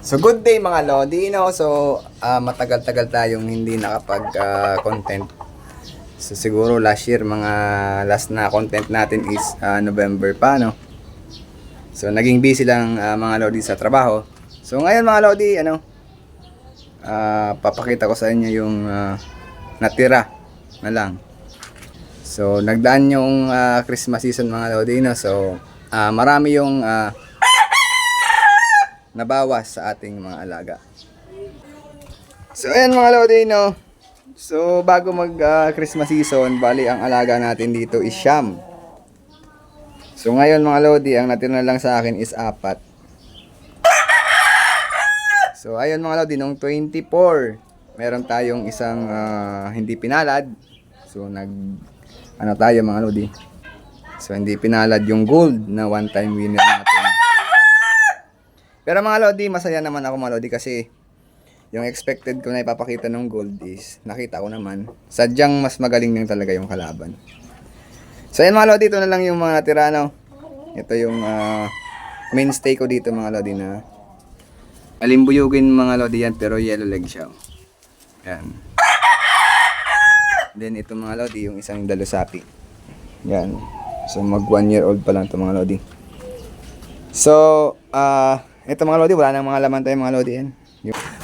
So good day mga Lodi, no? So ah, matagal-tagal tayong hindi nakapag-content. so siguro last year mga last na content natin is ah, November pa, no? So naging busy lang ah, mga Lodi sa trabaho. So ngayon mga Lodi, ano? ah, papakita ko sa inyo yung ah, natira na lang. So nagdaan yung ah, Christmas season mga Lodi, no? So ah, marami yung ah, nabawas sa ating mga alaga. So ayan mga Lodino. So bago mag ah, Christmas season, bali ang alaga natin dito is Sham. So ngayon mga Lodi, ang natira na lang sa akin is apat. So ayun mga Lodi, nung 24, meron tayong isang ah, hindi pinalad. So nag ano tayo mga Lodi. So hindi pinalad yung gold na one time winner natin. Pero mga Lodi, masaya naman ako mga Lodi kasi yung expected ko na ipapakita ng gold is nakita ko naman. Sadyang mas magaling lang talaga yung kalaban. So yan mga Lodi, ito na lang yung mga natira no. Ito yung ah, mainstay ko dito mga Lodi na alimbuyugin mga Lodi yan pero yellow leg siya. Yan. Then ito mga Lodi, yung isang dalusapi. Yan. So mag one year old pa lang ito mga Lodi. So, ah, ito mga Lodi, wala nang mga laman tayo mga Lodi yan.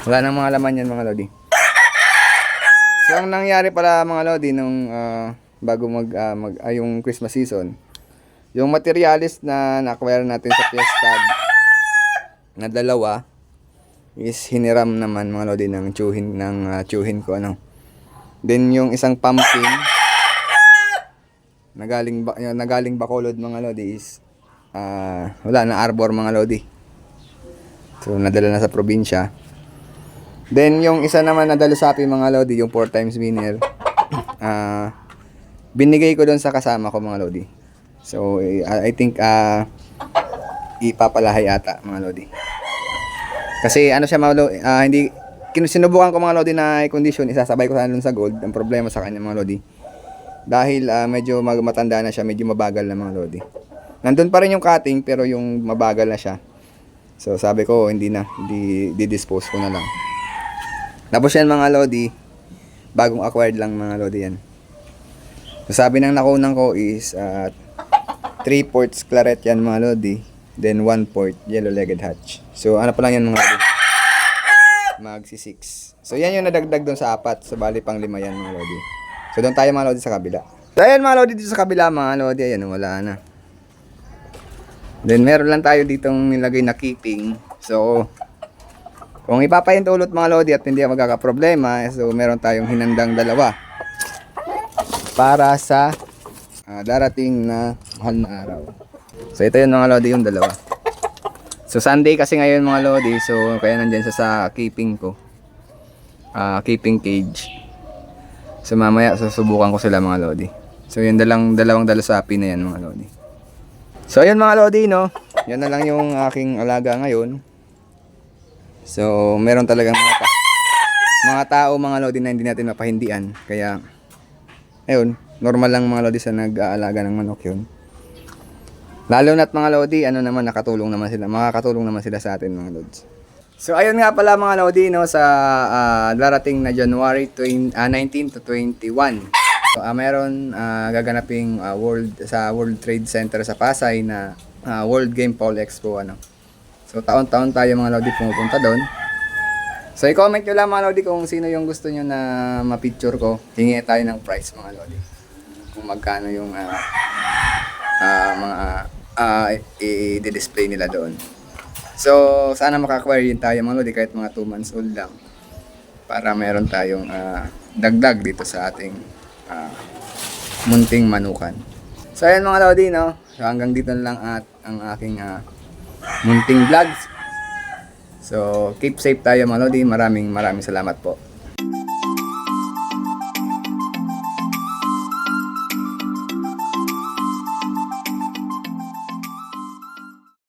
Wala nang mga laman yan mga Lodi. So, ang nangyari pala mga Lodi nung ah, bago mag, ah, mag ah, yung Christmas season, yung materialis na na-acquire natin sa Fiesta na dalawa is hiniram naman mga Lodi ng chuhin ng ah, chuhin ko ano. Then yung isang pumpkin nagaling ba, nagaling Bacolod mga Lodi is ah, wala na arbor mga Lodi. So nadala na sa probinsya. Then yung isa naman na dalusapi mga Lodi, yung 4 times winner. ah binigay ko doon sa kasama ko mga Lodi. So eh, I think ah ipapalahay ata mga Lodi. Kasi ano siya mga Lodi, ah, hindi sinubukan ko mga Lodi na i-condition, isasabay ko sana dun sa gold. Ang problema sa kanya mga Lodi. Dahil ah, medyo matanda na siya, medyo mabagal na mga Lodi. Nandun pa rin yung cutting pero yung mabagal na siya. So sabi ko hindi na, hindi di-dispose ko na lang. Tapos yan mga Lodi, bagong acquired lang mga Lodi yan. So sabi ng nakunan ko is 3 ports claret yan mga Lodi, then 1 port yellow-legged hatch. So ano pa lang yan mga Lodi? Magsi 6. So yan yung nadagdag doon sa apat, so bali pang lima yan mga Lodi. So doon tayo mga Lodi sa kabila. So ayan mga Lodi dito sa kabila mga Lodi, ayan wala na. Then meron lang tayo ditong nilagay na keeping. So kung ipapahintulot mga Lodi at hindi magkakaproblema, so meron tayong hinandang dalawa para sa ah, darating na mahal na araw. So ito yun mga Lodi yung dalawa. So Sunday kasi ngayon mga Lodi, so kaya nandyan siya sa keeping ko. Ah, keeping cage. So mamaya susubukan ko sila mga Lodi. So yung dalang, dalawang dalasapi na yan mga Lodi. So ayun mga Lodi no. Yan na lang yung aking alaga ngayon. So meron talagang mga, ta- mga tao mga Lodi na hindi natin mapahindian. Kaya ayun, normal lang mga Lodi sa nag-aalaga ng manok yun. Lalo na't mga Lodi, ano naman nakatulong naman sila, makakatulong naman sila sa atin mga Lods. So ayun nga pala mga Lodi no sa ah, darating na January 20, ah, 19 to 21. So ah, meron ah, gaganaping ah, World sa World Trade Center sa Pasay na ah, World Game Pole Expo ano. So taon-taon tayo mga Lodi pumupunta doon. So i-comment nyo lang mga Lodi kung sino yung gusto nyo na ma-picture ko. Hingi tayo ng price mga Lodi. Kung magkano yung ah, ah, mga i- i-display nila doon. So, sana maka-acquire din tayo mga Lodi kahit mga 2 months old lang. Para meron tayong ah, dagdag dito sa ating ah, munting manukan. So, ayan mga Lodi, no? So, hanggang dito lang at ang aking ah, munting vlogs. So, keep safe tayo mga Lodi. Maraming maraming salamat po.